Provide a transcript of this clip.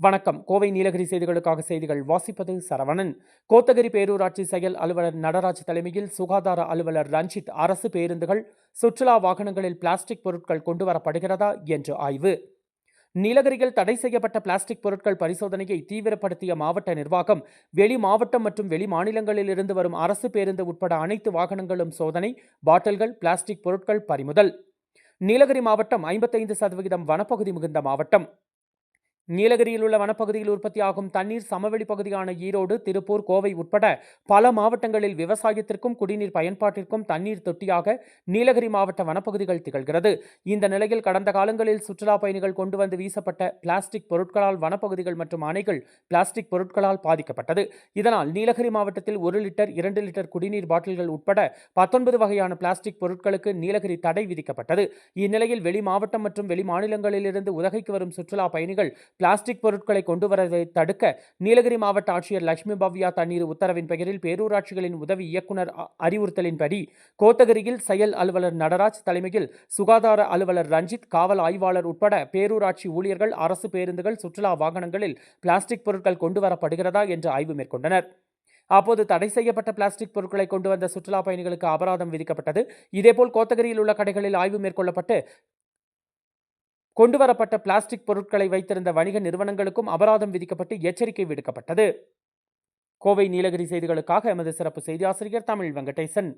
வணக்கம். கோவை நீலகிரி செய்திகளுக்காக செய்திகள் வாசிப்பது சரவணன். கோத்தகிரி பேரூராட்சி செயல் அலுவலர் நடராஜ் தலைமையில் சுகாதார அலுவலர் ரஞ்சித் அரசு பேருந்துகள் சுற்றுலா வாகனங்களில் பிளாஸ்டிக் பொருட்கள் கொண்டுவரப்படுகிறதா என்று ஆய்வு. நீலகிரியில் தடை செய்யப்பட்ட பிளாஸ்டிக் பொருட்கள் பரிசோதனையை தீவிரப்படுத்திய மாவட்ட நிர்வாகம் வெளி மாவட்டம் மற்றும் வெளி மாநிலங்களில் இருந்து வரும் அரசு பேருந்து உட்பட அனைத்து வாகனங்களும் சோதனை பாட்டில்கள் பிளாஸ்டிக் பொருட்கள் பறிமுதல். நீலகிரி மாவட்டம் ஐம்பத்தைந்து சதவிகிதம் வனப்பகுதி மிகுந்த மாவட்டம். நீலகிரியில் உள்ள வனப்பகுதியில் உற்பத்தியாகும் தண்ணீர் சமவெளி பகுதியான ஈரோடு திருப்பூர் கோவை உட்பட பல மாவட்டங்களில் விவசாயத்திற்கும் குடிநீர் பயன்பாட்டிற்கும் தண்ணீர் தொட்டியாக நீலகிரி மாவட்ட வனப்பகுதிகள் திகழ்கிறது. இந்த நிலையில் கடந்த காலங்களில் சுற்றுலா பயணிகள் கொண்டு வந்து வீசப்பட்ட பிளாஸ்டிக் பொருட்களால் வனப்பகுதிகள் மற்றும் அணைகள் பிளாஸ்டிக் பொருட்களால் பாதிக்கப்பட்டது. இதனால் நீலகிரி மாவட்டத்தில் ஒரு லிட்டர் இரண்டு லிட்டர் குடிநீர் பாட்டில்கள் உட்பட பத்தொன்பது வகையான பிளாஸ்டிக் பொருட்களுக்கு நீலகிரி தடை விதிக்கப்பட்டது. இந்நிலையில் வெளி மாவட்டம் மற்றும் வெளி மாநிலங்களிலிருந்து உதகைக்கு வரும் சுற்றுலா பயணிகள் பிளாஸ்டிக் பொருட்களை கொண்டு வரதை தடுக்க நீலகிரி மாவட்ட ஆட்சியர் லட்சுமி பவ்யா தண்ணீர் உத்தரவின் பெயரில் பேரூராட்சிகளின் உதவி இயக்குனர் அறிவுறுத்தலின்படி கோத்தகிரியில் செயல் அலுவலர் நடராஜ் தலைமையில் சுகாதார அலுவலர் ரஞ்சித் காவல் ஆய்வாளர் உட்பட பேரூராட்சி ஊழியர்கள் அரசு பேருந்துகள் சுற்றுலா வாகனங்களில் பிளாஸ்டிக் பொருட்கள் கொண்டு வரப்படுகிறதா என்று ஆய்வு மேற்கொண்டனர். அப்போது தடை செய்யப்பட்ட பிளாஸ்டிக் பொருட்களை கொண்டு வந்த சுற்றுலா பயணிகளுக்கு அபராதம் விதிக்கப்பட்டது. இதேபோல் கோத்தகிரியில் உள்ள கடைகளில் ஆய்வு மேற்கொள்ளப்பட்டு கொண்டுவரப்பட்ட பிளாஸ்டிக் பொருட்களை வைத்திருந்த வணிக நிறுவனங்களுக்கும் அபராதம் விதிக்கப்பட்டு எச்சரிக்கை விடுக்கப்பட்டது. கோவை நீலகிரி செய்திகளுக்காக எமது சிறப்பு செய்தி ஆசிரியர் தமிழ் வெங்கடேசன்.